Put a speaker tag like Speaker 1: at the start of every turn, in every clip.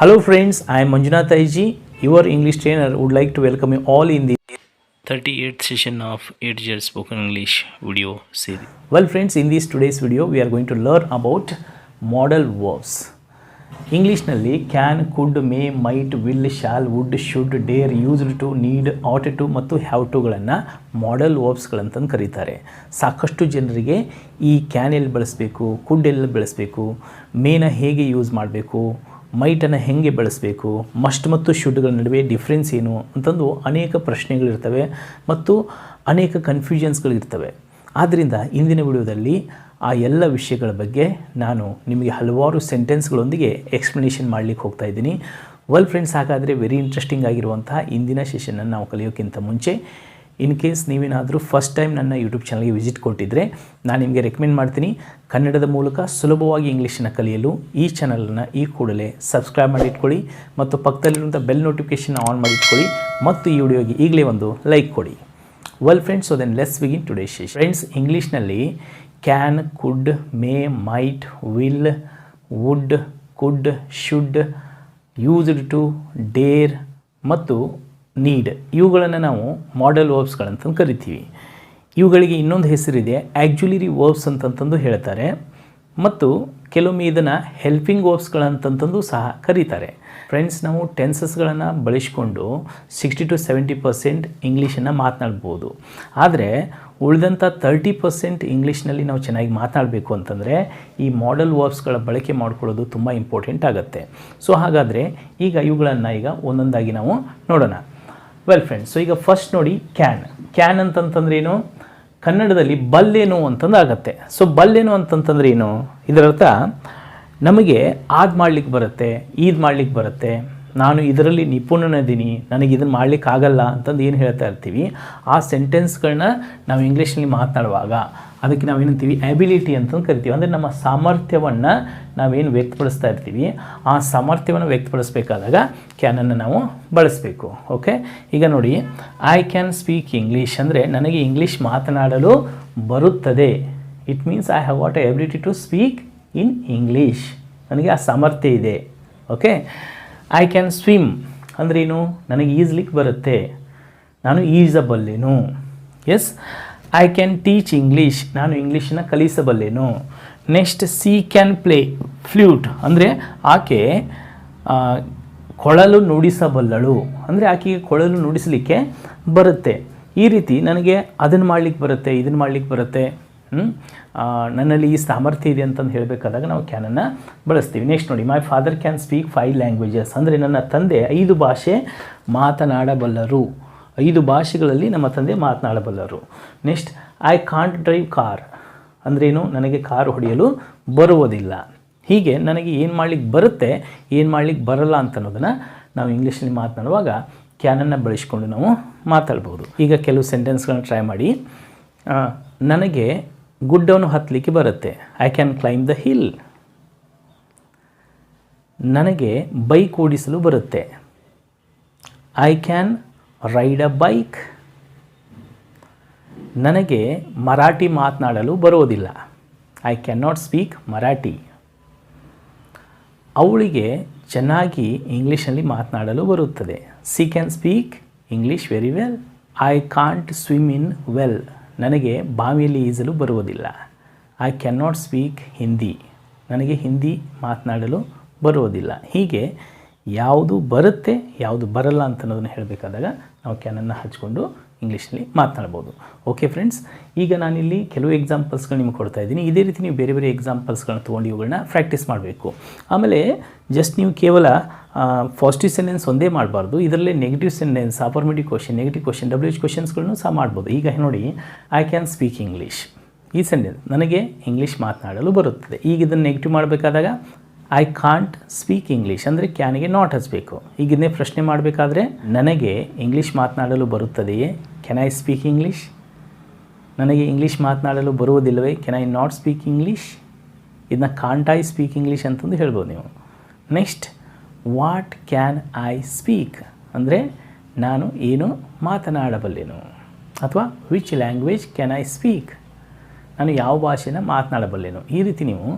Speaker 1: Hello friends, I am Manjunath Aiji, your English trainer would like to welcome you all in the
Speaker 2: 38th session of 8 year spoken English video series.
Speaker 1: Well friends, in this today's video we are going to learn about modal verbs. ಇಂಗ್ಲೀಷ್ನಲ್ಲಿ can could may might will shall would should dare used to need ought to ಮತ್ತು have ಟುಗಳನ್ನು modal ವರ್ಬ್ಸ್ಗಳಂತಂದು ಕರೀತಾರೆ ಸಾಕಷ್ಟು ಜನರಿಗೆ ಈ can ಎಲ್ಲಿ ಬಳಸಬೇಕು ಕುಡ್ ಎಲ್ಲಿ ಬಳಸಬೇಕು ಮೇನ ಹೇಗೆ ಯೂಸ್ ಮಾಡಬೇಕು ಮೈಟನ್ನು ಹೇಗೆ ಬಳಸಬೇಕು, ಮಸ್ಟ್ ಮತ್ತು ಶುಡ್ಗಳ ನಡುವೆ ಡಿಫ್ರೆನ್ಸ್ ಏನು ಅಂತಂದು ಅನೇಕ ಪ್ರಶ್ನೆಗಳಿರ್ತವೆ ಮತ್ತು ಅನೇಕ ಕನ್ಫ್ಯೂಷನ್ಸ್ಗಳಿರ್ತವೆ ಆದ್ದರಿಂದ ಇಂದಿನ ವಿಡಿಯೋದಲ್ಲಿ ಆ ಎಲ್ಲ ವಿಷಯಗಳ ಬಗ್ಗೆ ನಾನು ನಿಮಗೆ ಹಲವಾರು ಸೆಂಟೆನ್ಸ್ಗಳೊಂದಿಗೆ ಎಕ್ಸ್ಪ್ಲನೇಷನ್ ಮಾಡಲಿಕ್ಕೆ ಹೋಗ್ತಾ ಇದ್ದೀನಿ. ವೆಲ್ ಫ್ರೆಂಡ್ಸ್ ಹಾಗಾದರೆ ವೆರಿ ಇಂಟ್ರೆಸ್ಟಿಂಗ್ ಆಗಿರುವಂತಹ ಇಂದಿನ ಸೆಷನನ್ನು ನಾವು ಕಲಿಯೋಕ್ಕಿಂತ ಮುಂಚೆ ಇನ್ ಕೇಸ್ ನೀವೇನಾದರೂ ಫಸ್ಟ್ ಟೈಮ್ ನನ್ನ ಯೂಟ್ಯೂಬ್ ಚಾನಲ್ಗೆ ವಿಸಿಟ್ ಕೊಟ್ಟಿದ್ದರೆ ನಾನು ನಿಮಗೆ ರೆಕಮೆಂಡ್ ಮಾಡ್ತೀನಿ ಕನ್ನಡದ ಮೂಲಕ ಸುಲಭವಾಗಿ ಇಂಗ್ಲೀಷನ್ನು ಕಲಿಯಲು ಈ ಚಾನಲನ್ನು ಈ ಕೂಡಲೇ ಸಬ್ಸ್ಕ್ರೈಬ್ ಮಾಡಿಟ್ಕೊಳ್ಳಿ ಮತ್ತು ಪಕ್ಕದಲ್ಲಿರುವಂಥ ಬೆಲ್ ನೋಟಿಫಿಕೇಷನ್ ಆನ್ ಮಾಡಿಟ್ಕೊಳ್ಳಿ ಮತ್ತು ಈ ವಿಡಿಯೋಗೆ ಈಗಲೇ ಒಂದು ಲೈಕ್ ಕೊಡಿ. Well friends so then let's ವಿಗಿನ್ today ಶೇಷ್ friends ಇಂಗ್ಲೀಷ್ನಲ್ಲಿ can could may might will would could should used to dare ಮತ್ತು ನೀಡ್ ಇವುಗಳನ್ನು ನಾವು ಮಾಡೆಲ್ ವರ್ಬ್ಸ್ಗಳಂತ ಕರಿತೀವಿ. ಇವುಗಳಿಗೆ ಇನ್ನೊಂದು ಹೆಸರಿದೆ ಆ್ಯಕ್ಚುಲಿರಿ ವರ್ಬ್ಸ್ ಅಂತಂತಂದು ಹೇಳ್ತಾರೆ. ಮತ್ತು ಕೆಲವೊಮ್ಮೆ ಇದನ್ನು ಹೆಲ್ಪಿಂಗ್ ವರ್ಬ್ಸ್ಗಳಂತಂತಂದು ಸಹ ಕರೀತಾರೆ. ಫ್ರೆಂಡ್ಸ್ ನಾವು ಟೆನ್ಸಸ್ಗಳನ್ನು ಬಳಸಿಕೊಂಡು ಸಿಕ್ಸ್ಟಿ ಟು ಸೆವೆಂಟಿ ಪರ್ಸೆಂಟ್ ಇಂಗ್ಲೀಷನ್ನು ಮಾತನಾಡ್ಬೋದು. ಆದರೆ ಉಳಿದಂಥ ತರ್ಟಿ ಪರ್ಸೆಂಟ್ ಇಂಗ್ಲೀಷ್ನಲ್ಲಿ ನಾವು ಚೆನ್ನಾಗಿ ಮಾತನಾಡಬೇಕು ಅಂತಂದರೆ, ಈ ಮಾಡೆಲ್ ವರ್ಬ್ಸ್ಗಳ ಬಳಕೆ ಮಾಡ್ಕೊಳ್ಳೋದು ತುಂಬ ಇಂಪಾರ್ಟೆಂಟ್ ಆಗುತ್ತೆ. ಸೊ ಹಾಗಾದರೆ ಈಗ ಇವುಗಳನ್ನು ಈಗ ಒಂದೊಂದಾಗಿ ನಾವು ನೋಡೋಣ. ವೆಲ್ ಫ್ರೆಂಡ್ಸ್ ಸೊ ಈಗ ಫಸ್ಟ್ ನೋಡಿ ಕ್ಯಾನ್ ಕ್ಯಾನ್ ಅಂತಂತಂದ್ರೆ ಏನು? ಕನ್ನಡದಲ್ಲಿ ಬಲ್ಲೇನು ಅಂತಂದು ಆಗುತ್ತೆ ಸೊ ಬಲ್ಲೇನು ಅಂತಂತಂದ್ರೆ ಏನು? ಇದರರ್ಥ ನಮಗೆ ಆದ್ ಮಾಡ್ಲಿಕ್ಕೆ ಬರುತ್ತೆ, ಈದ್ ಮಾಡ್ಲಿಕ್ಕೆ ಬರುತ್ತೆ. ನಾನು ಇದರಲ್ಲಿ ನಿಪುಣನಿದ್ದೀನಿ ನನಗೆ ಇದನ್ನು ಮಾಡ್ಲಿಕ್ಕೆ ಆಗಲ್ಲ ಅಂತಂದು ಏನು ಹೇಳ್ತಾ ಇರ್ತೀವಿ? ಆ ಸೆಂಟೆನ್ಸ್ಗಳನ್ನ ನಾವು ಇಂಗ್ಲೀಷ್ನಲ್ಲಿ ಮಾತನಾಡುವಾಗ. ಅದಕ್ಕೆ ನಾವು ನಾವೇನಂತೀವಿ ಅಬಿಲಿಟಿ ಅಂತಂದು ಕರಿತೀವಿ. ಅಂದರೆ ನಮ್ಮ ಸಾಮರ್ಥ್ಯವನ್ನು ನಾವೇನು ವ್ಯಕ್ತಪಡಿಸ್ತಾ ಇರ್ತೀವಿ? ಆ ಸಾಮರ್ಥ್ಯವನ್ನು ವ್ಯಕ್ತಪಡಿಸಬೇಕಾದಾಗ ಕ್ಯಾನನ್ನು ನಾವು ಬಳಸಬೇಕು. ಓಕೆ ಈಗ ನೋಡಿ ಐ ಕ್ಯಾನ್ ಸ್ಪೀಕ್ ಇಂಗ್ಲೀಷ್ ಅಂದರೆ ನನಗೆ ಇಂಗ್ಲೀಷ್ ಮಾತನಾಡಲು ಬರುತ್ತದೆ. It means I have what a ability to speak in English ನನಗೆ ಆ ಸಾಮರ್ಥ್ಯ ಇದೆ. ಓಕೆ ಐ ಕ್ಯಾನ್ ಸ್ವಿಮ್ ಅಂದ್ರೇನು ನನಗೆ ಈಜ್ಲಿಕ್ಕೆ ಬರುತ್ತೆ. ನಾನು ಈಜಬಲ್ಲೆನು. Yes I can teach English ನಾನು ಇಂಗ್ಲೀಷನ್ನು ಕಲಿಸಬಲ್ಲೆನು? Next she can play flute ಅಂದರೆ ಆಕೆ ಕೊಳಲು ನುಡಿಸಬಲ್ಲಳು. ಅಂದರೆ ಆಕೆಗೆ ಕೊಳಲು ನುಡಿಸಲಿಕ್ಕೆ ಬರುತ್ತೆ. ಈ ರೀತಿ ನನಗೆ ಅದನ್ನು ಮಾಡಲಿಕ್ಕೆ ಬರುತ್ತೆ, ಇದನ್ನು ಮಾಡಲಿಕ್ಕೆ ಬರುತ್ತೆ. ನನ್ನಲ್ಲಿ ಈ ಸಾಮರ್ಥ್ಯ ಇದೆ ಅಂತಂದು ಹೇಳಬೇಕಾದಾಗ ನಾವು ಕ್ಯಾನನ್ನು ಬಳಸ್ತೀವಿ. ನೆಕ್ಸ್ಟ್ ನೋಡಿ my father can speak five languages ಅಂದರೆ ನನ್ನ ತಂದೆ ಐದು ಭಾಷೆ ಮಾತನಾಡಬಲ್ಲರು. ಐದು ಭಾಷೆಗಳಲ್ಲಿ ನಮ್ಮ ತಂದೆ ಮಾತನಾಡಬಲ್ಲರು. Next I can't drive car ಅಂದ್ರೇನು? ನನಗೆ ಕಾರು ಹೊಡೆಯಲು ಬರುವುದಿಲ್ಲ. ಹೀಗೆ ನನಗೆ ಏನು ಮಾಡ್ಲಿಕ್ಕೆ ಬರುತ್ತೆ, ಏನು ಮಾಡ್ಲಿಕ್ಕೆ ಬರಲ್ಲ ಅಂತ ಅನ್ನೋದನ್ನು ನಾವು ಇಂಗ್ಲೀಷಲ್ಲಿ ಮಾತನಾಡುವಾಗ ಕ್ಯಾನನ್ನು ಬಳಸಿಕೊಂಡು ನಾವು ಮಾತಾಡ್ಬೋದು. ಈಗ ಕೆಲವು ಸೆಂಟೆನ್ಸ್ಗಳನ್ನ ಟ್ರೈ ಮಾಡಿ. ನನಗೆ ಗುಡ್ಡವನ್ನು ಹತ್ತಲಿಕ್ಕೆ ಬರುತ್ತೆ. I can climb the hill ನನಗೆ ಬೈಕ್ ಓಡಿಸಲು ಬರುತ್ತೆ. I can ride a bike. ನನಗೆ ಮರಾಠಿ ಮಾತನಾಡಲು ಬರೋದಿಲ್ಲ. I can not speak Marathi. ಅವಳಿಗೆ ಚೆನ್ನಾಗಿ ಇಂಗ್ಲೀಷಲ್ಲಿ ಮಾತನಾಡಲು ಬರುತ್ತದೆ. She can speak English very well I can't swim in well ನನಗೆ ಬಾವಿಯಲ್ಲಿ ಈಜಲು ಬರುವುದಿಲ್ಲ. I can not speak Hindi ನನಗೆ ಹಿಂದಿ ಮಾತನಾಡಲು ಬರುವುದಿಲ್ಲ. ಹೀಗೆ ಯಾವುದು ಬರುತ್ತೆ, ಯಾವುದು ಬರಲ್ಲ ಅಂತ ಅನ್ನೋದನ್ನು ಹೇಳಬೇಕಾದಾಗ ನಾವು ಕ್ಯಾನನ್ನು ಹಚ್ಕೊಂಡು ಇಂಗ್ಲೀಷ್ನಲ್ಲಿ ಮಾತನಾಡ್ಬೋದು. ಓಕೆ ಫ್ರೆಂಡ್ಸ್, ಈಗ ನಾನಿಲ್ಲಿ ಕೆಲವು ಎಕ್ಸಾಂಪಲ್ಸ್ಗಳು ನಿಮ್ಗೆ ಕೊಡ್ತಾ ಇದ್ದೀನಿ. ಇದೇ ರೀತಿ ನೀವು ಬೇರೆ ಬೇರೆ ಎಕ್ಸಾಂಪಲ್ಸ್ಗಳನ್ನ ತೊಗೊಂಡು ಇವುಗಳನ್ನ ಪ್ರಾಕ್ಟೀಸ್ ಮಾಡಬೇಕು. ಆಮೇಲೆ ಜಸ್ಟ್ ನೀವು ಕೇವಲ ಪಾಸಿಟಿವ್ ಸೆಂಟೆನ್ಸ್ ಒಂದೇ ಮಾಡಬಾರ್ದು. ಇದರಲ್ಲೇ negative sentence affirmative question negative question W H ಕ್ವಶನ್ಸ್ಗಳನ್ನು ಸಹ ಮಾಡ್ಬೋದು. ಈಗ ನೋಡಿ ಐ ಕ್ಯಾನ್ ಸ್ಪೀಕ್ ಇಂಗ್ಲೀಷ್ ಈ ಸೆಂಟೆನ್ಸ್ ನನಗೆ ಇಂಗ್ಲೀಷ್ ಮಾತನಾಡಲು ಬರುತ್ತದೆ. ಈಗ ಇದನ್ನು ನೆಗೆಟಿವ್ ಮಾಡಬೇಕಾದಾಗ ಐ ಕಾಂಟ್ ಸ್ಪೀಕ್ ಇಂಗ್ಲೀಷ್ ಅಂದರೆ ಕ್ಯಾನಿಗೆ ನಾಟ್ ಹಚ್ಚಬೇಕು ಈಗಿನ್ನೇ ಪ್ರಶ್ನೆ ಮಾಡಬೇಕಾದ್ರೆ, ನನಗೆ ಇಂಗ್ಲೀಷ್ ಮಾತನಾಡಲು ಬರುತ್ತದೆಯೇ? ಕ್ಯಾನ್ ಐ ಸ್ಪೀಕ್ ಇಂಗ್ಲೀಷ್ ನನಗೆ ಇಂಗ್ಲೀಷ್ ಮಾತನಾಡಲು ಬರುವುದಿಲ್ಲವೇ? Can I not speak English ಇದನ್ನ ಕಾಂಟ್ ಐ ಸ್ಪೀಕ್ ಇಂಗ್ಲೀಷ್ ಅಂತಂದು ಹೇಳ್ಬೋದು ನೀವು. Next what can I speak ಅಂದರೆ ನಾನು ಏನು ಮಾತನಾಡಬಲ್ಲೆನು? ಅಥವಾ which language can I speak ನಾನು ಯಾವ ಭಾಷೆನ ಮಾತನಾಡಬಲ್ಲೆನು? ಈ ರೀತಿ ನೀವು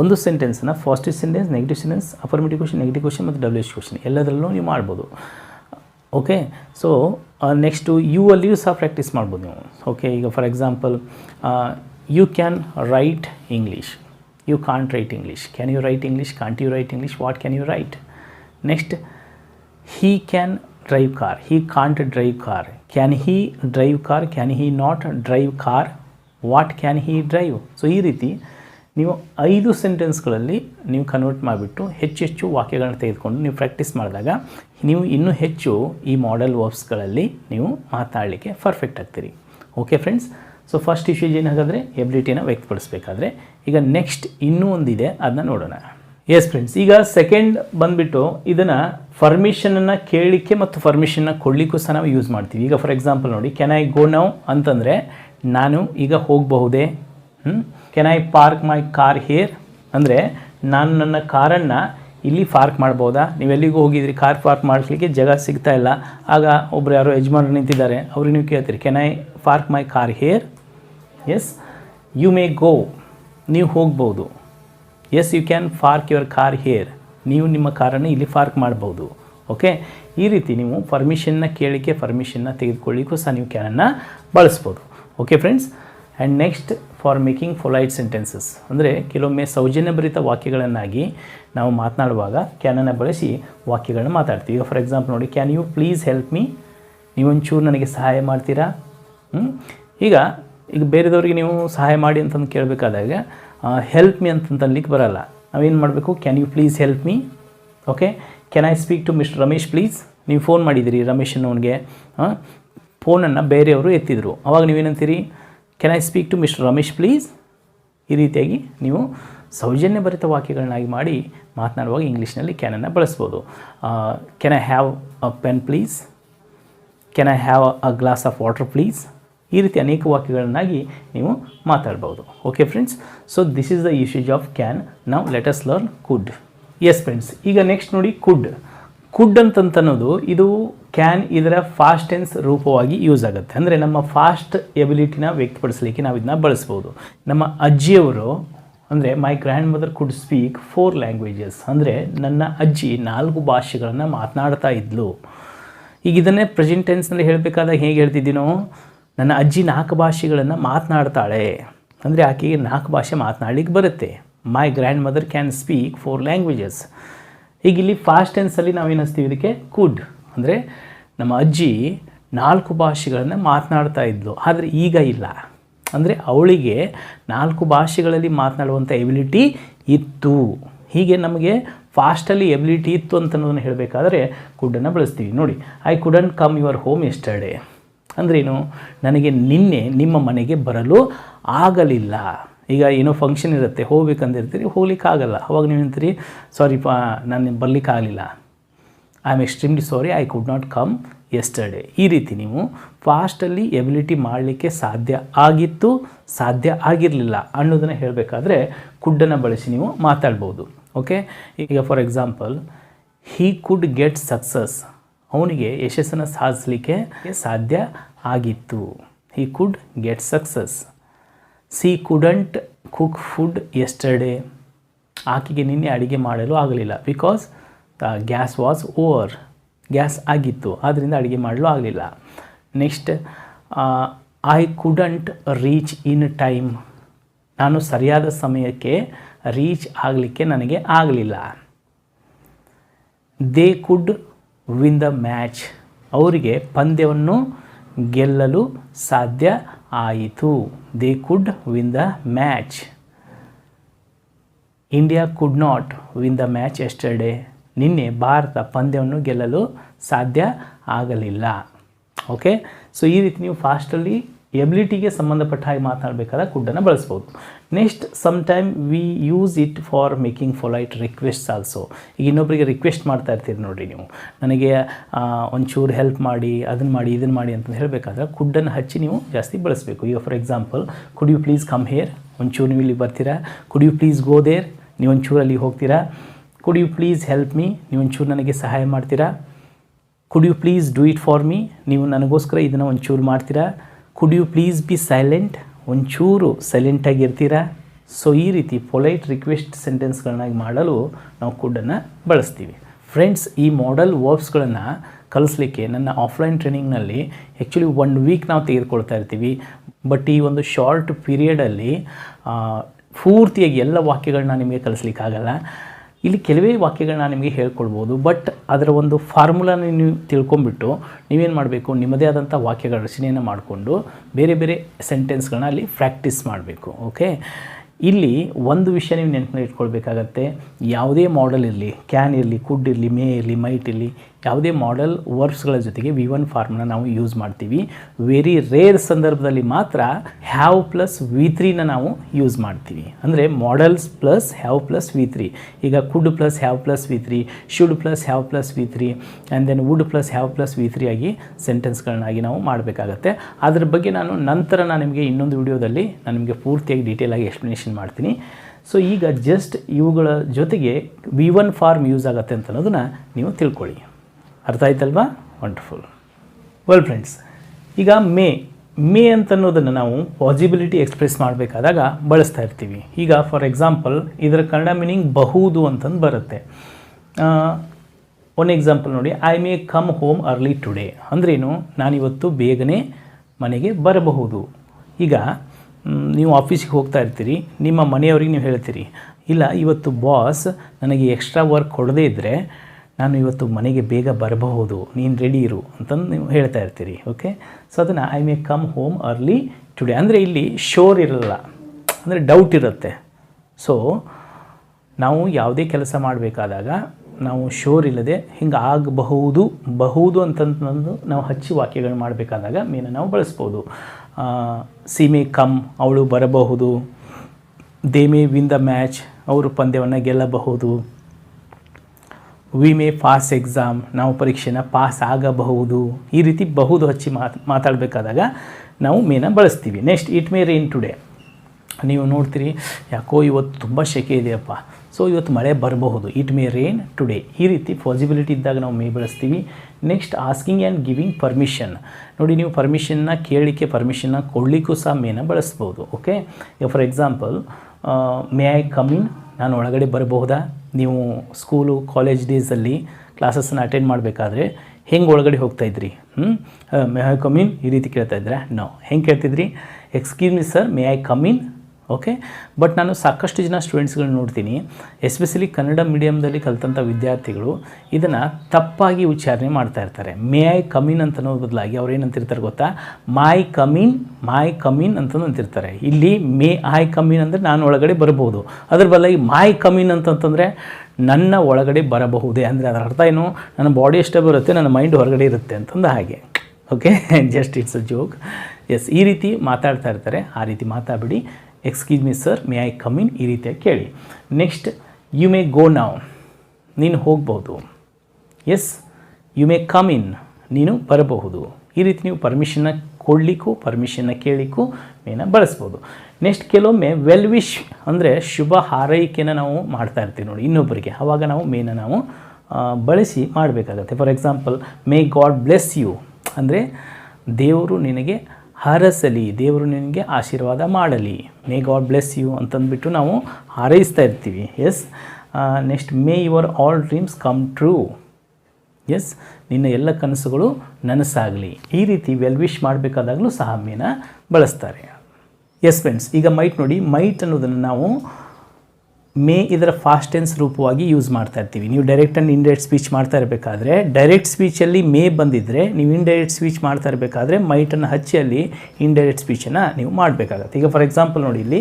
Speaker 1: ಒಂದು ಸೆಂಟೆನ್ಸ್ನ positive sentence negative sentence affirmative question negative question ಮತ್ತು ಡಬ್ಲ್ಯೂ ಎಚ್ ಕ್ವಶನ್ ಎಲ್ಲದರಲ್ಲೂ ನೀವು ಮಾಡ್ಬೋದು. ಓಕೆ ಸೊ ನೆಕ್ಸ್ಟು ಯು ಅಲ್ಲಿಯೂ ಸಹ ಪ್ರಾಕ್ಟೀಸ್ ಮಾಡ್ಬೋದು ನೀವು. ಓಕೆ ಈಗ for example you can write English you can't write English can you write English can't you write English what can you write next he can drive car he can't drive car can he drive car can he not drive car what can he drive so ಈ ರೀತಿ ನೀವು ಐದು ಸೆಂಟೆನ್ಸ್ಗಳಲ್ಲಿ ನೀವು convert ಮಾಡಿಬಿಟ್ಟು ಹೆಚ್ಚೆಚ್ಚು ಹೆಚ್ಚು ವಾಕ್ಯಗಳನ್ನ ತೆಗೆದುಕೊಂಡು ನೀವು ಪ್ರಾಕ್ಟೀಸ್ ಮಾಡಿದಾಗ ನೀವು ಇನ್ನೂ ಹೆಚ್ಚು ಈ ಮಾಡೆಲ್ ವರ್ಬ್ಸ್ಗಳಲ್ಲಿ ನೀವು ಮಾತಾಡಲಿಕ್ಕೆ perfect ಆಗ್ತೀರಿ. Okay friends so first issues ಏನಾಗಾದರೆ? ಎಬಿಲಿಟಿನ ವ್ಯಕ್ತಪಡಿಸಬೇಕಾದ್ರೆ ಈಗ ನೆಕ್ಸ್ಟ್ ಇನ್ನೂ ಒಂದಿದೆ ಅದನ್ನ ನೋಡೋಣ. ಎಸ್ ಫ್ರೆಂಡ್ಸ್ ಈಗ ಸೆಕೆಂಡ್ ಬಂದುಬಿಟ್ಟು ಇದನ್ನು ಪರ್ಮಿಷನನ್ನು ಕೇಳಲಿಕ್ಕೆ ಮತ್ತು ಪರ್ಮಿಷನ್ನ ಕೊಡಲಿಕ್ಕೂ ಸಹ ನಾವು ಯೂಸ್ ಮಾಡ್ತೀವಿ. ಈಗ ಫಾರ್ ಎಕ್ಸಾಂಪಲ್ ನೋಡಿ ಕೆನ್ ಐ ಗೋ ನೌ ಅಂತಂದರೆ ನಾನು ಈಗ ಹೋಗಬಹುದೇ? Can I park my car here ಅಂದರೆ ನಾನು ನನ್ನ ಕಾರನ್ನು ಇಲ್ಲಿ ಪಾರ್ಕ್ ಮಾಡ್ಬೋದಾ? ನೀವೆಲ್ಲಿಗೂ ಹೋಗಿದ್ರಿ ಕಾರ್ ಪಾರ್ಕ್ ಮಾಡಿಸ್ಲಿಕ್ಕೆ ಜಾಗ ಸಿಗ್ತಾ ಇಲ್ಲ. ಆಗ ಒಬ್ರು ಯಾರೋ ಯಜಮಾನರು ನಿಂತಿದ್ದಾರೆ. ಅವ್ರಿಗೆ ನೀವು ಕೇಳ್ತೀರಿ can I park my car here yes you may go ನೀವು ಹೋಗ್ಬೋದು. Yes you can park your car here ನೀವು ನಿಮ್ಮ ಕಾರನ್ನು ಇಲ್ಲಿ ಪಾರ್ಕ್ ಮಾಡ್ಬೋದು. ಓಕೆ ಈ ರೀತಿ ನೀವು ಪರ್ಮಿಷನ್ನ ಕೇಳಿಕೆ ಪರ್ಮಿಷನ್ನ ತೆಗೆದುಕೊಳ್ಳಿಕ್ಕೂ ಸಹ ನೀವು ಕ್ಯಾನನ್ನು ಬಳಸ್ಬೋದು. Okay friends and next for making polite sentences ಅಂದರೆ ಕೆಲವೊಮ್ಮೆ ಸೌಜನ್ಯಭರಿತ ವಾಕ್ಯಗಳನ್ನಾಗಿ ನಾವು ಮಾತನಾಡುವಾಗ ಕ್ಯಾನನ್ನು ಬಳಸಿ ವಾಕ್ಯಗಳನ್ನ ಮಾತಾಡ್ತೀವಿ. ಈಗ ಫಾರ್ ಎಕ್ಸಾಂಪಲ್ ನೋಡಿ can you please help me ನೀವೊಂಚೂರು ನನಗೆ ಸಹಾಯ ಮಾಡ್ತೀರಾ? ಈಗ ಈಗ ಬೇರೆದವ್ರಿಗೆ ನೀವು ಸಹಾಯ ಮಾಡಿ ಅಂತಂದು ಕೇಳಬೇಕಾದಾಗ ಹೆಲ್ಪ್ ಮೀ ಅಂತಂದಲ್ಲಿಗೆ ಬರೋಲ್ಲ. ನಾವೇನು ಮಾಡಬೇಕು? Can you please help me okay can I speak to mister Ramesh please ನೀವು ಫೋನ್ ಮಾಡಿದಿರಿ ರಮೇಶ್ ಅನ್ನೋನಿಗೆ ಫೋನನ್ನು ಬೇರೆಯವರು ಎತ್ತಿದ್ರು. ಅವಾಗ ನೀವೇನಂತೀರಿ? Can I speak to mister Ramesh please ಈ ರೀತಿಯಾಗಿ ನೀವು ಸೌಜನ್ಯಭರಿತ ವಾಕ್ಯಗಳನ್ನಾಗಿ ಮಾಡಿ ಮಾತನಾಡುವಾಗ ಇಂಗ್ಲೀಷ್ನಲ್ಲಿ ಕ್ಯಾನನ್ನು ಬಳಸ್ಬೋದು. Can I have a pen please can I have a glass of water please ಈ ರೀತಿ ಅನೇಕ ವಾಕ್ಯಗಳನ್ನಾಗಿ ನೀವು ಮಾತಾಡ್ಬೋದು. Okay friends so this is the usage of can ನಾವು let's learn could yes friends ಈಗ ನೆಕ್ಸ್ಟ್ ನೋಡಿ ಕುಡ್ ಕುಡ್ ಅಂತಂತನ್ನೋದು ಇದು ಕ್ಯಾನ್ ಇದರ ಫಾಸ್ಟ್ ಟೆನ್ಸ್ ರೂಪವಾಗಿ ಯೂಸ್ ಆಗುತ್ತೆ. ಅಂದರೆ ನಮ್ಮ ಫಾಸ್ಟ್ ಎಬಿಲಿಟಿನ ವ್ಯಕ್ತಪಡಿಸಲಿಕ್ಕೆ ನಾವು ಇದನ್ನ ಬಳಸ್ಬೋದು. ನಮ್ಮ ಅಜ್ಜಿಯವರು, ಅಂದರೆ my grandmother could speak four languages ಅಂದರೆ ನನ್ನ ಅಜ್ಜಿ ನಾಲ್ಕು ಭಾಷೆಗಳನ್ನು ಮಾತನಾಡ್ತಾ ಇದ್ಲು. ಈಗ ಇದನ್ನೇ ಪ್ರೆಸೆಂಟ್ ಟೆನ್ಸ್ನಲ್ಲಿ ಹೇಳಬೇಕಾದಾಗ ಹೇಗೆ ಹೇಳ್ತಿದ್ದೀನೋ, ನನ್ನ ಅಜ್ಜಿ ನಾಲ್ಕು ಭಾಷೆಗಳನ್ನು ಮಾತನಾಡ್ತಾಳೆ. ಅಂದರೆ ಆಕೆಗೆ ನಾಲ್ಕು ಭಾಷೆ ಮಾತನಾಡ್ಲಿಕ್ಕೆ ಬರುತ್ತೆ. My grandmother can speak four languages ಈಗ ಇಲ್ಲಿ ಫಾಸ್ಟ್ ಟೆನ್ಸಲ್ಲಿ ನಾವೇನು ಅಸ್ತೀವಿ ಇದಕ್ಕೆ? ಕುಡ್ ಅಂದರೆ ನಮ್ಮ ಅಜ್ಜಿ ನಾಲ್ಕು ಭಾಷೆಗಳನ್ನು ಮಾತನಾಡ್ತಾ ಇದ್ಲು. ಆದರೆ ಈಗ ಇಲ್ಲ. ಅಂದರೆ ಅವಳಿಗೆ ನಾಲ್ಕು ಭಾಷೆಗಳಲ್ಲಿ ಮಾತನಾಡುವಂಥ ಎಬಿಲಿಟಿ ಇತ್ತು. ಹೀಗೆ ನಮಗೆ ಫಾಸ್ಟಲ್ಲಿ ಎಬಿಲಿಟಿ ಇತ್ತು ಅಂತ ಅನ್ನೋದನ್ನು ಹೇಳಬೇಕಾದ್ರೆ ಕುಡ್ಡನ್ನು ಬಳಸ್ತೀವಿ. ನೋಡಿ I couldn't come your home yesterday ಅಂದ್ರೇನು? ನನಗೆ ನಿನ್ನೆ ನಿಮ್ಮ ಮನೆಗೆ ಬರಲು ಆಗಲಿಲ್ಲ. ಈಗ ಏನೋ ಫಂಕ್ಷನ್ ಇರುತ್ತೆ ಹೋಗ್ಬೇಕಂದಿರ್ತೀರಿ ಹೋಗ್ಲಿಕ್ಕಾಗಲ್ಲ. ಅವಾಗ ನೀವು ಹೇಳ್ತೀರಿ ಸಾರಿ ಪಾ, ನಾನು ಬರಲಿಕ್ಕಾಗಲಿಲ್ಲ. I am extremely sorry I could not come yesterday ಈ ರೀತಿ ನೀವು ಫಾಸ್ಟಲ್ಲಿ ಎಬಿಲಿಟಿ ಮಾಡಲಿಕ್ಕೆ ಸಾಧ್ಯ ಆಗಿತ್ತು, ಸಾಧ್ಯ ಆಗಿರಲಿಲ್ಲ ಅನ್ನೋದನ್ನು ಹೇಳಬೇಕಾದ್ರೆ ಕುಡ್ಡನ್ನು ಬಳಸಿ ನೀವು ಮಾತಾಡ್ಬೋದು ಓಕೆ ಈಗ for example he could get success ಅವನಿಗೆ ಯಶಸ್ಸನ್ನು ಸಾಧಿಸಲಿಕ್ಕೆ ಸಾಧ್ಯ ಆಗಿತ್ತು. He could get success she couldn't cook food yesterday ಆಕೆಗೆ ನಿನ್ನೆ ಅಡುಗೆ ಮಾಡಲು ಆಗಲಿಲ್ಲ because gas was over gas ಆಗಿತ್ತು. ಆದ್ದರಿಂದ ಅಡುಗೆ ಮಾಡಲು ಆಗಲಿಲ್ಲ. Next I couldn't reach in time ನಾನು ಸರಿಯಾದ ಸಮಯಕ್ಕೆ ರೀಚ್ ಆಗಲಿಕ್ಕೆ ನನಗೆ ಆಗಲಿಲ್ಲ. They could win the match ಅವರಿಗೆ ಪಂದ್ಯವನ್ನು ಗೆಲ್ಲಲು ಸಾಧ್ಯ ಆಯಿತು. They could win the match India could not win the match yesterday ನಿನ್ನೆ ಭಾರತ ಪಂದ್ಯವನ್ನು ಗೆಲ್ಲಲು ಸಾಧ್ಯ ಆಗಲಿಲ್ಲ. ಓಕೆ ಸೊ ಈ ರೀತಿ ನೀವು ಫಾಸ್ಟಲ್ಲಿ ಎಬಿಲಿಟಿಗೆ ಸಂಬಂಧಪಟ್ಟ ಹಾಗೆ ಮಾತನಾಡಬೇಕಾದ ಕುಡ್ಡನ್ನು ಬಳಸ್ಬೋದು. Next some time we use it for making polite request also ಈಗ ಇನ್ನೊಬ್ಬರಿಗೆ ರಿಕ್ವೆಸ್ಟ್ ಮಾಡ್ತಾ ಇರ್ತೀರಿ ನೋಡಿರಿ ನೀವು. ನನಗೆ ಒಂಚೂರು ಹೆಲ್ಪ್ ಮಾಡಿ ಅದನ್ನು ಮಾಡಿ ಇದನ್ನು ಮಾಡಿ ಅಂತ ಹೇಳಬೇಕಾದ್ರೆ ಕುಡ್ಡನ್ನು ಹಚ್ಚಿ ನೀವು ಜಾಸ್ತಿ ಬಳಸಬೇಕು. ಈಗ for example could you please come here ಒಂಚೂರು ನೀವು ಇಲ್ಲಿ ಬರ್ತೀರಾ? Could you please go there ನೀವು ಒಂಚೂರು ಅಲ್ಲಿ ಹೋಗ್ತೀರಾ? Could you please help me ನೀವು ಒಂಚೂರು ನನಗೆ ಸಹಾಯ ಮಾಡ್ತೀರಾ? Could you please do it for me ನೀವು ನನಗೋಸ್ಕರ ಇದನ್ನು ಒಂಚೂರು ಮಾಡ್ತೀರಾ? Could you please be silent ಒಂಚೂರು ಸೈಲೆಂಟಾಗಿ ಇರ್ತೀರಾ? ಸೊ ಈ ರೀತಿ ಪೊಲೈಟ್ ರಿಕ್ವೆಸ್ಟ್ ಸೆಂಟೆನ್ಸ್ಗಳನ್ನಾಗಿ ಮಾಡಲು ನಾವು ಕುಡ್ಡನ್ನು ಬಳಸ್ತೀವಿ. ಫ್ರೆಂಡ್ಸ್ ಈ ಮಾಡೆಲ್ ವರ್ಬ್ಸ್ಗಳನ್ನು ಕಲಿಸ್ಲಿಕ್ಕೆ ನನ್ನ ಆಫ್ಲೈನ್ ಟ್ರೈನಿಂಗ್ನಲ್ಲಿ ಆ್ಯಕ್ಚುಲಿ ಒನ್ ವೀಕ್ ನಾವು ತೆಗೆದುಕೊಳ್ತಾ ಇರ್ತೀವಿ. ಬಟ್ ಈ ಒಂದು ಶಾರ್ಟ್ ಪೀರಿಯಡಲ್ಲಿ ಪೂರ್ತಿಯಾಗಿ ಎಲ್ಲ ವಾಕ್ಯಗಳನ್ನ ನಿಮಗೆ ಕಲಿಸ್ಲಿಕ್ಕಾಗಲ್ಲ. ಇಲ್ಲಿ ಕೆಲವೇ ವಾಕ್ಯಗಳನ್ನ ನಿಮಗೆ ಹೇಳ್ಕೊಡ್ಬೋದು ಬಟ್ ಅದರ ಒಂದು ಫಾರ್ಮುಲಾನ ನೀವು ತಿಳ್ಕೊಂಬಿಟ್ಟು ನೀವೇನು ಮಾಡಬೇಕು? ನಿಮ್ಮದೇ ಆದಂಥ ವಾಕ್ಯಗಳ ರಚನೆಯನ್ನು ಮಾಡಿಕೊಂಡು ಬೇರೆ ಬೇರೆ ಸೆಂಟೆನ್ಸ್ಗಳನ್ನ ಅಲ್ಲಿ ಪ್ರಾಕ್ಟೀಸ್ ಮಾಡಬೇಕು ಓಕೆ ಇಲ್ಲಿ ಒಂದು ವಿಷಯ ನೀವು ನೆನಪಿನಲ್ಲಿ ಇಟ್ಕೊಳ್ಬೇಕಾಗತ್ತೆ ಯಾವುದೇ ಮಾಡೆಲ್ ಇರಲಿ ಕ್ಯಾನ್ ಇರಲಿ ಕುಡ್ ಇರಲಿ ಮೇ ಇರಲಿ ಮೈಟ್ ಇರಲಿ ಯಾವುದೇ ಮಾಡೆಲ್ ವರ್ಬ್ಸ್ಗಳ ಜೊತೆಗೆ ವಿ ಒನ್ ಫಾರ್ಮ್ನ ನಾವು ಯೂಸ್ ಮಾಡ್ತೀವಿ. ವೆರಿ ರೇರ್ ಸಂದರ್ಭದಲ್ಲಿ ಮಾತ್ರ ಹ್ಯಾವ್ ಪ್ಲಸ್ ವಿ ತ್ರೀನ ನಾವು ಯೂಸ್ ಮಾಡ್ತೀವಿ. ಅಂದರೆ modals plus have plus V three ಈಗ could plus have plus V three should plus have plus V three and then would plus have plus V three ಆಗಿ ಸೆಂಟೆನ್ಸ್ಗಳನ್ನಾಗಿ ನಾವು ಮಾಡಬೇಕಾಗತ್ತೆ. ಅದ್ರ ಬಗ್ಗೆ ನಾನು ನಂತರ ನಾನು ನಿಮಗೆ ಇನ್ನೊಂದು ವಿಡಿಯೋದಲ್ಲಿ ನಾನು ನಿಮಗೆ ಪೂರ್ತಿಯಾಗಿ ಡೀಟೇಲಾಗಿ ಎಕ್ಸ್ಪ್ಲನೇಷನ್ ಮಾಡ್ತೀನಿ. ಸೊ ಈಗ ಜಸ್ಟ್ ಇವುಗಳ ಜೊತೆಗೆ ವಿ ಒನ್ ಫಾರ್ಮ್ ಯೂಸ್ ಆಗುತ್ತೆ ಅಂತ ಅನ್ನೋದನ್ನು ನೀವು ತಿಳ್ಕೊಳ್ಳಿ. ಅರ್ಥ ಆಯ್ತಲ್ವಾ? ವಂಡರ್ಫುಲ್ ವೆಲ್ ಫ್ರೆಂಡ್ಸ್ ಈಗ ಮೇ ಮೇ ಅಂತ ಅನ್ನೋದನ್ನು ನಾವು ಪಾಸಿಬಿಲಿಟಿ ಎಕ್ಸ್ಪ್ರೆಸ್ ಮಾಡಬೇಕಾದಾಗ ಬಳಸ್ತಾ ಇರ್ತೀವಿ. ಈಗ ಫಾರ್ ಎಕ್ಸಾಂಪಲ್ ಇದರ ಕನ್ನಡ ಮೀನಿಂಗ್ ಬಹುದು ಅಂತಂದು ಬರುತ್ತೆ. ಒನ್ ಎಕ್ಸಾಂಪಲ್ ನೋಡಿ I may come home early today ಅಂದ್ರೇನು? ನಾನಿವತ್ತು ಬೇಗನೆ ಮನೆಗೆ ಬರಬಹುದು. ಈಗ ನೀವು ಆಫೀಸಿಗೆ ಹೋಗ್ತಾ ಇರ್ತೀರಿ, ನಿಮ್ಮ ಮನೆಯವರಿಗೆ ನೀವು ಹೇಳ್ತೀರಿ, ಇಲ್ಲ, ಇವತ್ತು ಬಾಸ್ ನನಗೆ ಎಕ್ಸ್ಟ್ರಾ ವರ್ಕ್ ಕೊಡದೇ ಇದ್ದರೆ ನಾನು ಇವತ್ತು ಮನೆಗೆ ಬೇಗ ಬರಬಹುದು, ನೀನು ರೆಡಿ ಇರು ಅಂತಂದು ನೀವು ಹೇಳ್ತಾ ಇರ್ತೀರಿ ಓಕೆ ಸೊ ಅದನ್ನು I may come home early today ಅಂದರೆ ಇಲ್ಲಿ ಶೋರ್ ಇರಲ್ಲ, ಅಂದರೆ ಡೌಟ್ ಇರುತ್ತೆ. ಸೊ ನಾವು ಯಾವುದೇ ಕೆಲಸ ಮಾಡಬೇಕಾದಾಗ ನಾವು ಶೋರ್ ಇಲ್ಲದೆ ಹಿಂಗೆ ಆಗಬಹುದು, ಬಹುದು ಅಂತಂದು ನಾವು ಹಚ್ಚಿ ವಾಕ್ಯಗಳು ಮಾಡಬೇಕಾದಾಗ ಮೀನ ನಾವು ಬಳಸ್ಬೋದು. ಮೇ ಕಮ್ ಅವಳು ಬರಬಹುದು. They may win the match ಅವರು ಪಂದ್ಯವನ್ನು ಗೆಲ್ಲಬಹುದು. ವಿ ಮೇ ಪಾಸ್ ಎಕ್ಸಾಮ್ ನಾವು ಪರೀಕ್ಷೆನ ಪಾಸ್ ಆಗಬಹುದು. ಈ ರೀತಿ ಬಹುದು ಹಚ್ಚಿ ಮಾತು, ಮಾತಾಡಬೇಕಾದಾಗ ನಾವು ಮೇನ ಬಳಸ್ತೀವಿ. Next it may rain today ನೀವು ನೋಡ್ತೀರಿ, ಯಾಕೋ ಇವತ್ತು ತುಂಬ ಶೆಕೆ ಇದೆಯಪ್ಪ. ಸೊ ಇವತ್ತು ಮಳೆ ಬರಬಹುದು. ಇಟ್ ಮೇ ರೇನ್ ಟುಡೇ ಈ ರೀತಿ ಪಾಸಿಬಿಲಿಟಿ ಇದ್ದಾಗ ನಾವು ಮೇ ಬಳಸ್ತೀವಿ. Next asking and giving permission ನೋಡಿ, ನೀವು ಪರ್ಮಿಷನ್ನ ಕೇಳಲಿಕ್ಕೆ ಪರ್ಮಿಷನ್ನ ಕೊಡಲಿಕ್ಕೂ ಸಹ ಮೇನ ಬಳಸ್ಬೋದು. Okay for example may I come in ನಾನು ಒಳಗಡೆ ಬರಬಹುದಾ? ನೀವು ಸ್ಕೂಲು ಕಾಲೇಜ್ ಡೇಸಲ್ಲಿ ಕ್ಲಾಸಸ್ಸನ್ನು ಅಟೆಂಡ್ ಮಾಡಬೇಕಾದ್ರೆ ಹೆಂಗೆ ಒಳಗಡೆ ಹೋಗ್ತಾ ಇದ್ರಿ? ಹ್ಞೂ ಮೇ ಐ ಕಮ್ ಇನ್ ಈ ರೀತಿ ಕೇಳ್ತಾ ಇದ್ರೆ ನೋ ಹೆಂಗೆ ಕೇಳ್ತಿದ್ರಿ? Excuse me sir may I come in okay but ನಾನು ಸಾಕಷ್ಟು ಜನ ಸ್ಟೂಡೆಂಟ್ಸ್ಗಳನ್ನ ನೋಡ್ತೀನಿ. ಎಸ್ಪೆಷಲಿ ಕನ್ನಡ ಮೀಡಿಯಮ್ದಲ್ಲಿ ಕಲಿತಂಥ ವಿದ್ಯಾರ್ಥಿಗಳು ಇದನ್ನು ತಪ್ಪಾಗಿ ಉಚ್ಚಾರಣೆ ಮಾಡ್ತಾ ಇರ್ತಾರೆ. ಮೇ ಐ ಕಮಿನ್ ಅಂತ ಅನ್ನೋದು ಬದಲಾಗಿ ಅವ್ರು ಏನಂತಿರ್ತಾರೆ ಗೊತ್ತಾ? ಮೈ ಕಮಿನ್ ಮೈ ಕಮಿನ್ ಅಂತಂದು ಅಂತಿರ್ತಾರೆ. ಇಲ್ಲಿ ಮೇ ಐ ಕಮಿನ್ ಅಂದರೆ ನಾನು ಒಳಗಡೆ ಬರಬಹುದು. ಅದ್ರ ಬದಲಾಗಿ ಮೈ ಕಮಿನ್ ಅಂತಂತಂದರೆ ನನ್ನ ಒಳಗಡೆ ಬರಬಹುದೇ? ಅಂದರೆ ಅದರ ಅರ್ಥ ಏನು? ನನ್ನ ಬಾಡಿ ಎಷ್ಟೇ ಬರುತ್ತೆ, ನನ್ನ ಮೈಂಡ್ ಹೊರಗಡೆ ಇರುತ್ತೆ ಅಂತಂದು ಹಾಗೆ. Okay just it's a joke yes ಈ ರೀತಿ ಮಾತಾಡ್ತಾ ಇರ್ತಾರೆ. ಆ ರೀತಿ ಮಾತಾಡಬೇಡಿ. Excuse me sir may I come in ಈ ರೀತಿಯಾಗಿ ಕೇಳಿ. ನೆಕ್ಸ್ಟ್ ಯು ಮೇ ಗೋ ನಾವು ನೀನು ಹೋಗ್ಬೋದು. Yes you may come in ನೀನು ಬರಬಹುದು. ಈ ರೀತಿ ನೀವು ಪರ್ಮಿಷನ್ನ ಕೊಡಲಿಕ್ಕೂ ಪರ್ಮಿಷನ್ನ ಕೇಳಲಿಕ್ಕೂ ಮೇನ ಬಳಸ್ಬೋದು. ನೆಕ್ಸ್ಟ್ ಕೆಲವೊಮ್ಮೆ ವೆಲ್ ವಿಶ್ ಅಂದರೆ ಶುಭ ಹಾರೈಕೆನ ನಾವು ಮಾಡ್ತಾ ಇರ್ತೀವಿ ನೋಡಿ, ಇನ್ನೊಬ್ಬರಿಗೆ. ಆವಾಗ ನಾವು ಮೇನ ನಾವು ಬಳಸಿ ಮಾಡಬೇಕಾಗತ್ತೆ. For example may God bless you ಅಂದರೆ ದೇವರು ನಿನಗೆ ಹರಸಲಿ, ದೇವರು ನಿನಗೆ ಆಶೀರ್ವಾದ ಮಾಡಲಿ. ಮೇ ಗಾಡ್ ಬ್ಲೆಸ್ ಯು ಅಂತಂದ್ಬಿಟ್ಟು ನಾವು ಹಾರೈಸ್ತಾ ಇರ್ತೀವಿ. Yes next may your all dreams come true yes ನಿನ್ನ ಎಲ್ಲ ಕನಸುಗಳು ನನಸಾಗಲಿ. ಈ ರೀತಿ ವೆಲ್ ವಿಶ್ ಮಾಡಬೇಕಾದಾಗಲೂ ಸಹ ಮೇನ ಬಳಸ್ತಾರೆ. ಎಸ್ ಫ್ರೆಂಡ್ಸ್ ಈಗ ಮೈಟ್ ನೋಡಿ ಮೈಟ್ ಅನ್ನೋದನ್ನು ನಾವು ಮೇ ಇದರ ಫಾಸ್ಟ್ ಟೆನ್ಸ್ ರೂಪವಾಗಿ ಯೂಸ್ ಮಾಡ್ತಾ ಇರ್ತೀವಿ. ನೀವು ಡೈರೆಕ್ಟ್ ಆ್ಯಂಡ್ ಇಂಡೈರೆಕ್ಟ್ ಸ್ಪೀಚ್ ಮಾಡ್ತಾ ಇರಬೇಕಾದ್ರೆ ಡೈರೆಕ್ಟ್ ಸ್ಪೀಚಲ್ಲಿ ಮೇ ಬಂದಿದ್ದರೆ ನೀವು ಇಂಡೈರೆಕ್ಟ್ ಸ್ಪೀಚ್ ಮಾಡ್ತಾ ಇರಬೇಕಾದ್ರೆ ಮೈಟನ್ನು ಹಚ್ಚಿ ಅಲ್ಲಿ ಇಂಡೈರೆಕ್ಟ್ ಸ್ಪೀಚನ್ನು ನೀವು ಮಾಡಬೇಕಾಗತ್ತೆ. ಈಗ ಫಾರ್ ಎಕ್ಸಾಂಪಲ್ ನೋಡಿ ಇಲ್ಲಿ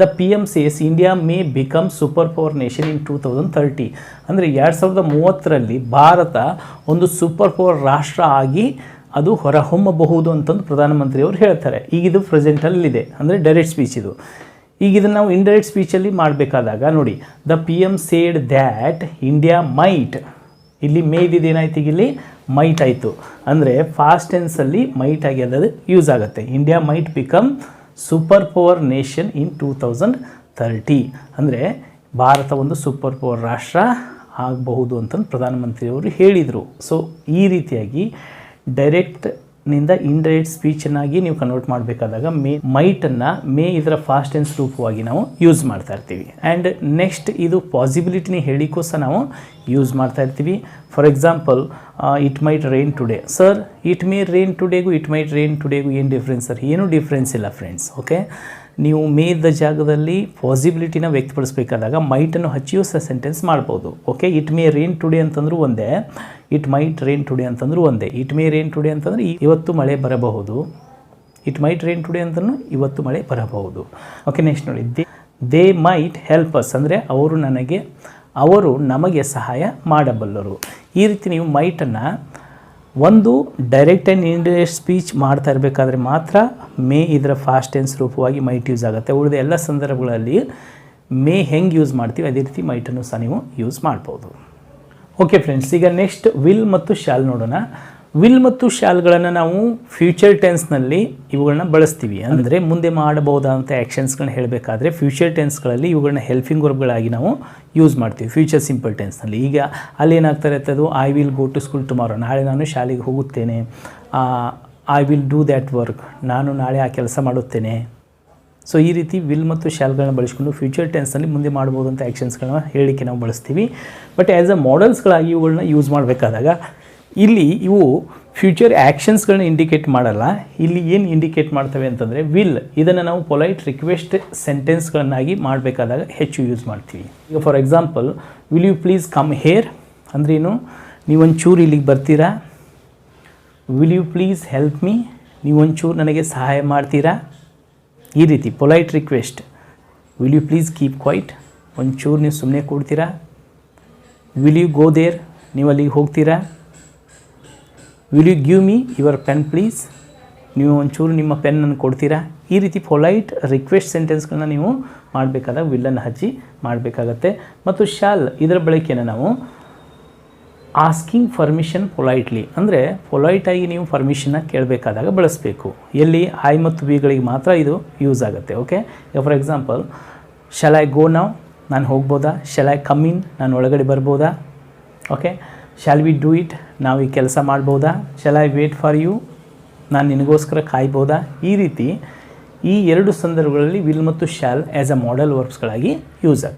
Speaker 1: the P M says India may become superpower nation in two thousand thirty ಅಂದರೆ ಎರಡು ಸಾವಿರದ ಮೂವತ್ತರಲ್ಲಿ ಭಾರತ ಒಂದು ಸೂಪರ್ ಪವರ್ ರಾಷ್ಟ್ರ ಆಗಿ ಅದು ಹೊರಹೊಮ್ಮಬಹುದು ಅಂತಂದು ಪ್ರಧಾನಮಂತ್ರಿಯವರು ಹೇಳ್ತಾರೆ. ಈಗ ಇದು ಪ್ರೆಸೆಂಟಲ್ಲಿದೆ ಅಂದರೆ ಡೈರೆಕ್ಟ್ ಸ್ಪೀಚ್ ಇದು. ಈಗ ಇದನ್ನು ನಾವು ಇಂಡೈರೆಕ್ಟ್ ಸ್ಪೀಚಲ್ಲಿ ಮಾಡಬೇಕಾದಾಗ ನೋಡಿ the P M said that India might ಇಲ್ಲಿ ಮೇ ಏನಾಯ್ತು ಈಗ ಇಲ್ಲಿ? ಮೈಟ್ ಆಯಿತು. ಅಂದರೆ ಫಾಸ್ಟ್ ಟೆನ್ಸಲ್ಲಿ ಮೈಟ್ ಆಗಿ ಅದು ಯೂಸ್ ಆಗುತ್ತೆ. India might become superpower nation in two thousand thirty ಅಂದರೆ ಭಾರತ ಒಂದು ಸೂಪರ್ ಪವರ್ ರಾಷ್ಟ್ರ ಆಗಬಹುದು ಅಂತಂದು ಪ್ರಧಾನಮಂತ್ರಿಯವರು ಹೇಳಿದರು. ಸೊ ಈ ರೀತಿಯಾಗಿ ಡೈರೆಕ್ಟ್ ನಿಂದ ಇಂಡೈರೆಕ್ಟ್ ಸ್ಪೀಚನ್ನಾಗಿ ನೀವು ಕನ್ವರ್ಟ್ ಮಾಡಬೇಕಾದಾಗ ಮೇ ಮೈಟ್ ಅನ್ನ ಮೇ ಇದರ ಫಾಸ್ಟ್ ಟೆನ್ಸ್ ರೂಪವಾಗಿ ನಾವು ಯೂಸ್ ಮಾಡ್ತಾ ಇರ್ತೀವಿ. ಆ್ಯಂಡ್ ನೆಕ್ಸ್ಟ್ ಇದು ಪಾಸಿಬಿಲಿಟಿನ ಹೇಳಿಕ್ಕೂ ಸಹ ನಾವು ಯೂಸ್ ಮಾಡ್ತಾ ಇರ್ತೀವಿ. For example it might rain today sir it may rain ಟುಡೇಗೂ it might rain ಟುಡೇಗೂ ಏನು ಡಿಫ್ರೆನ್ಸ್ ಸರ್ ಏನೂ ಡಿಫ್ರೆನ್ಸ್ ಇಲ್ಲ ಫ್ರೆಂಡ್ಸ್ ಓಕೆ ನೀವು ಮೇದ ಜಾಗದಲ್ಲಿ ಪಾಸಿಬಿಲಿಟಿನ ವ್ಯಕ್ತಪಡಿಸಬೇಕಾದಾಗ ಮೈಟನ್ನು ಹಚ್ಚಿಯೂ ಸಹ ಸೆಂಟೆನ್ಸ್ ಮಾಡ್ಬೋದು. Okay it may rain today ಅಂತಂದ್ರೂ ಒಂದೇ. ಇಟ್ ಮೈಟ್ ರೇನ್ ಟುಡೇ ಅಂತಂದ್ರೂ ಒಂದೇ. ಇಟ್ ಮೇ ರೇನ್ ಟುಡೇ ಅಂತಂದ್ರೆ ಇವತ್ತು ಮಳೆ ಬರಬಹುದು. ಇಟ್ ಮೈಟ್ ರೇನ್ ಟುಡೇ ಅಂತಲೂ ಇವತ್ತು ಮಳೆ ಬರಬಹುದು. ಓಕೆ ನೆಕ್ಸ್ಟ್ ನೋಡಿ. They they might help us ಅಂದರೆ ಅವರು ನನಗೆ, ಅವರು ನಮಗೆ ಸಹಾಯ ಮಾಡಬಲ್ಲರು. ಈ ರೀತಿ ನೀವು ಮೈಟನ್ನು ಒಂದು ಡೈರೆಕ್ಟ್ ಆ್ಯಂಡ್ ಇಂಡೈರೆಕ್ಟ್ ಸ್ಪೀಚ್ ಮಾಡ್ತಾ ಇರಬೇಕಾದ್ರೆ ಮಾತ್ರ ಮೇ ಇದರ ಫಾಸ್ಟ್ ಟೆನ್ಸ್ ರೂಪವಾಗಿ ಮೈಟ್ ಯೂಸ್ ಆಗುತ್ತೆ. ಉಳಿದ ಎಲ್ಲ ಸಂದರ್ಭಗಳಲ್ಲಿ ಮೇ ಹೆಂಗೆ ಯೂಸ್ ಮಾಡ್ತೀವಿ, ಅದೇ ರೀತಿ ಮೈಟನ್ನು ಸಹ ನೀವು ಯೂಸ್ ಮಾಡ್ಬೋದು. ಓಕೆ ಫ್ರೆಂಡ್ಸ್ ಈಗ ನೆಕ್ಸ್ಟ್ ವಿಲ್ ಮತ್ತು ಶಾಲ್ ನೋಡೋಣ. ವಿಲ್ ಮತ್ತು ಶಾಲ್ಗಳನ್ನು ನಾವು ಫ್ಯೂಚರ್ ಟೆನ್ಸ್ನಲ್ಲಿ ಇವುಗಳನ್ನ ಬಳಸ್ತೀವಿ. ಅಂದರೆ ಮುಂದೆ ಮಾಡಬಹುದಾದಂಥ ಆ್ಯಕ್ಷನ್ಸ್ಗಳನ್ನ ಹೇಳಬೇಕಾದ್ರೆ ಫ್ಯೂಚರ್ ಟೆನ್ಸ್ಗಳಲ್ಲಿ ಇವುಗಳನ್ನ ಹೆಲ್ಪಿಂಗ್ ವರ್ಬ್ಗಳಾಗಿ ನಾವು ಯೂಸ್ ಮಾಡ್ತೀವಿ. ಫ್ಯೂಚರ್ ಸಿಂಪಲ್ ಟೆನ್ಸ್ನಲ್ಲಿ. ಈಗ ಅಲ್ಲಿ ಏನಾಗ್ತಾ ಇರುತ್ತೆ ಅದು I will go to school tomorrow ನಾಳೆ ನಾನು ಶಾಲೆಗೆ ಹೋಗುತ್ತೇನೆ. I will do that work ನಾನು ನಾಳೆ ಆ ಕೆಲಸ ಮಾಡುತ್ತೇನೆ. ಸೊ ಈ ರೀತಿ ವಿಲ್ ಮತ್ತು ಶಾಲ್ಗಳನ್ನ ಬಳಸ್ಕೊಂಡು ಫ್ಯೂಚರ್ ಟೆನ್ಸ್ನಲ್ಲಿ ಮುಂದೆ ಮಾಡ್ಬೋದಂಥ ಆ್ಯಕ್ಷನ್ಸ್ಗಳನ್ನ ಹೇಳಿಕೆ ನಾವು ಬಳಸ್ತೀವಿ. ಬಟ್ ಆ್ಯಸ್ ಅ ಮಾಡೆಲ್ಸ್ಗಳಾಗಿ ಇವುಗಳನ್ನ ಯೂಸ್ ಮಾಡಬೇಕಾದಾಗ ಇಲ್ಲಿ ಇವು ಫ್ಯೂಚರ್ ಆ್ಯಕ್ಷನ್ಸ್ಗಳನ್ನ ಇಂಡಿಕೇಟ್ ಮಾಡಲ್ಲ. ಇಲ್ಲಿ ಏನು ಇಂಡಿಕೇಟ್ ಮಾಡ್ತವೆ ಅಂತಂದರೆ ವಿಲ್ ಇದನ್ನು ನಾವು ಪೊಲೈಟ್ ರಿಕ್ವೆಸ್ಟ್ ಸೆಂಟೆನ್ಸ್ಗಳನ್ನಾಗಿ ಮಾಡಬೇಕಾದಾಗ ಹೆಚ್ಚು ಯೂಸ್ ಮಾಡ್ತೀವಿ. ಈಗ for example will you please come here ಅಂದ್ರೇನು ನೀವೊಂಚೂರು ಇಲ್ಲಿಗೆ ಬರ್ತೀರಾ? Will you please help me ನೀವೊಂಚೂರು ನನಗೆ ಸಹಾಯ ಮಾಡ್ತೀರಾ? ಈ ರೀತಿ polite request will you please keep quiet ಒಂಚೂರು ನೀವು ಸುಮ್ಮನೆ ಕೊಡ್ತೀರಾ? ವಿಲ್ ಯು ಗೋ ದೇರ್ ನೀವು ಅಲ್ಲಿಗೆ ಹೋಗ್ತೀರಾ? Will you give me your pen please ನೀವು ಒಂಚೂರು ನಿಮ್ಮ ಪೆನ್ನನ್ನು ಕೊಡ್ತೀರಾ? ಈ ರೀತಿ ಪೊಲೈಟ್ ರಿಕ್ವೆಸ್ಟ್ ಸೆಂಟೆನ್ಸ್ಗಳನ್ನ ನೀವು ಮಾಡಬೇಕಾದಾಗ ವಿಲ್ಲನ್ನು ಹಚ್ಚಿ ಮಾಡಬೇಕಾಗತ್ತೆ. ಮತ್ತು ಶಾಲ್ ಇದರ ಬಳಕೆಯನ್ನು ನಾವು ಆಸ್ಕಿಂಗ್ ಫರ್ಮಿಷನ್ ಪೊಲೈಟ್ಲಿ ಅಂದರೆ ಪೊಲೈಟಾಗಿ ನೀವು ಪರ್ಮಿಷನ್ನ ಕೇಳಬೇಕಾದಾಗ ಬಳಸಬೇಕು. ಎಲ್ಲಿ? ಐ ಮತ್ತು ಬಿಗಳಿಗೆ ಮಾತ್ರ ಇದು ಯೂಸ್ ಆಗುತ್ತೆ okay for example shall I go ನಾವು ನಾನು ಹೋಗ್ಬೋದಾ? ಶಲ್ ಐ ಕಮ್ ಇನ್ ನಾನು ಒಳಗಡೆ ಬರ್ಬೋದಾ? Okay shall we do it ನಾವು ಈ ಕೆಲಸ ಮಾಡ್ಬೋದಾ? Shall I wait for you ನಾನು ನಿನಗೋಸ್ಕರ ಕಾಯ್ಬೋದಾ? ಈ ರೀತಿ ಈ ಎರಡು ಸಂದರ್ಭಗಳಲ್ಲಿ ವಿಲ್ ಮತ್ತು ಶಾಲ್ ಆ್ಯಸ್ ಅ ಮಾಡೆಲ್ ವರ್ಕ್ಸ್ಗಳಾಗಿ ಯೂಸ್ ಆಗುತ್ತೆ